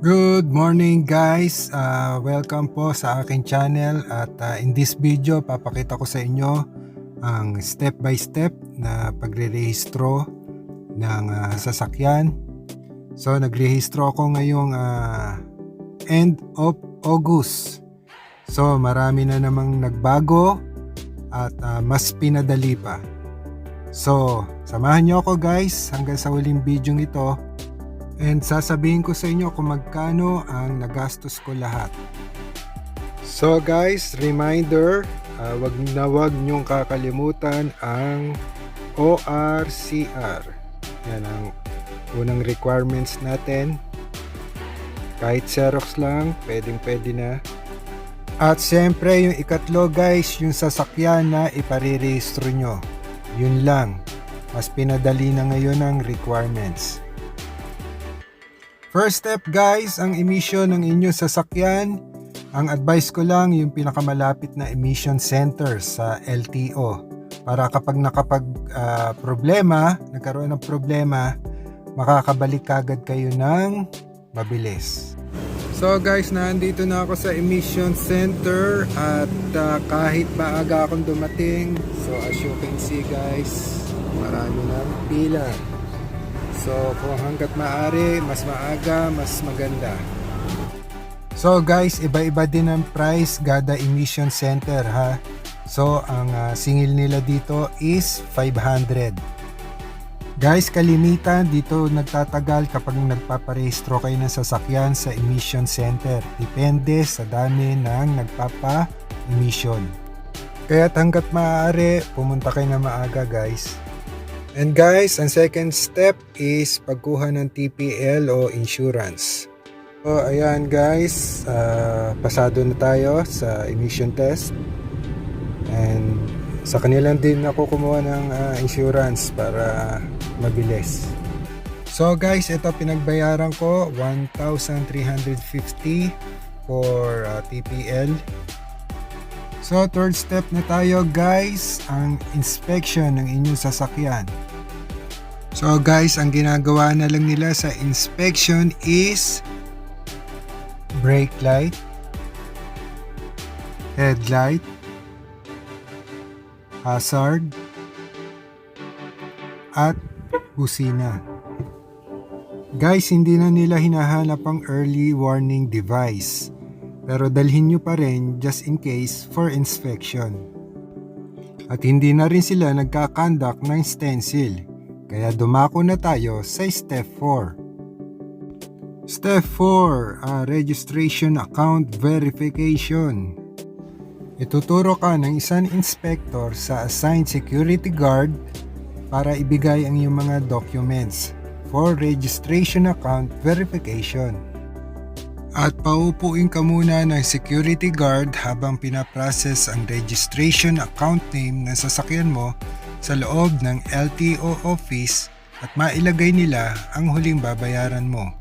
Good morning guys! Uh, welcome po sa aking channel at uh, in this video papakita ko sa inyo ang step by step na pagre-rehistro ng uh, sasakyan. So nagrehistro ako ngayong uh, end of August. So marami na namang nagbago at uh, mas pinadali pa. So samahan niyo ako guys hanggang sa huling video ito And sasabihin ko sa inyo kung magkano ang nagastos ko lahat. So guys, reminder, uh, wag na wag nyong kakalimutan ang ORCR. Yan ang unang requirements natin. Kahit Xerox lang, pwedeng pwede na. At siyempre yung ikatlo guys, yung sasakyan na iparirehistro nyo. Yun lang. Mas pinadali na ngayon ang requirements. First step guys, ang emission ng inyong sasakyan. Ang advice ko lang yung pinakamalapit na emission center sa LTO. Para kapag nakapag uh, problema, nagkaroon ng problema, makakabalik kagad kayo ng mabilis. So guys, nandito na ako sa emission center at uh, kahit maaga akong dumating, so as you can see guys, marami ng pila. So kung hanggat maaari, mas maaga, mas maganda. So guys, iba-iba din ang price gada emission center ha. So ang uh, singil nila dito is 500. Guys, kalimitan dito nagtatagal kapag nagpaparehistro kayo ng sasakyan sa emission center. Depende sa dami ng nagpapa-emission. Kaya hanggat maaari, pumunta kayo na maaga guys. And guys, ang second step is pagkuha ng TPL o insurance. So ayan guys, uh, pasado na tayo sa emission test. And sa kanila din ako kumuha ng uh, insurance para mabilis. So guys, ito pinagbayaran ko 1,350 for uh, TPL. So third step na tayo guys, ang inspection ng inyong sasakyan. So guys, ang ginagawa na lang nila sa inspection is brake light, headlight, hazard, at busina. Guys, hindi na nila hinahanap ang early warning device. Pero dalhin nyo pa rin just in case for inspection. At hindi na rin sila nagkakandak ng stencil kaya dumako na tayo sa step 4. Step 4, uh, registration account verification. Ituturo ka ng isang inspector sa assigned security guard para ibigay ang iyong mga documents for registration account verification. At paupuin ka muna ng security guard habang pinaprocess ang registration account name ng sasakyan mo sa loob ng LTO office at mailagay nila ang huling babayaran mo.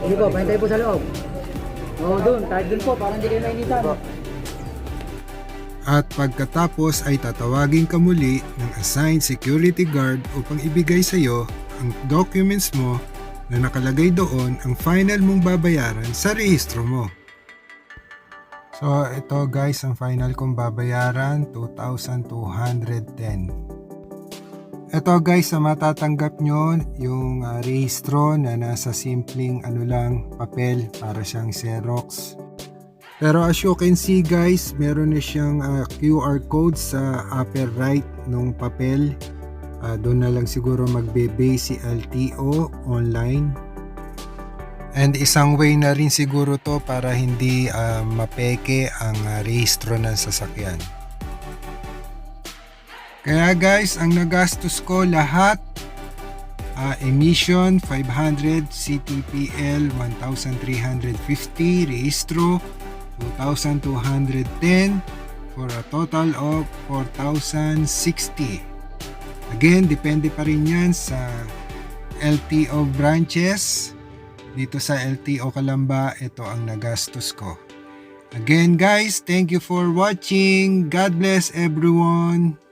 Sige po, pahintay po sa loob. Oo, doon. Kahit doon po, parang hindi kayo nainitan. At pagkatapos ay tatawagin ka muli ng assigned security guard upang ibigay sa iyo ang documents mo na nakalagay doon ang final mong babayaran sa rehistro mo. So ito guys ang final kong babayaran 2,210. Ito guys, sa matatanggap nyo yung uh, rehistro na nasa simpleng ano lang, papel para siyang Xerox. Pero as you can see guys, meron na siyang uh, QR code sa upper right nung papel. Uh, doon na lang siguro magbe-base si LTO online. And isang way na rin siguro to para hindi uh, mapeke ang uh, rehistro ng sasakyan. Kaya guys, ang nagastos ko lahat uh, emission 500, CTPL 1350, rehistro 2210 for a total of 4060. Again, depende pa rin yan sa LTO branches. Dito sa LTO Kalamba, ito ang nagastos ko. Again guys, thank you for watching. God bless everyone.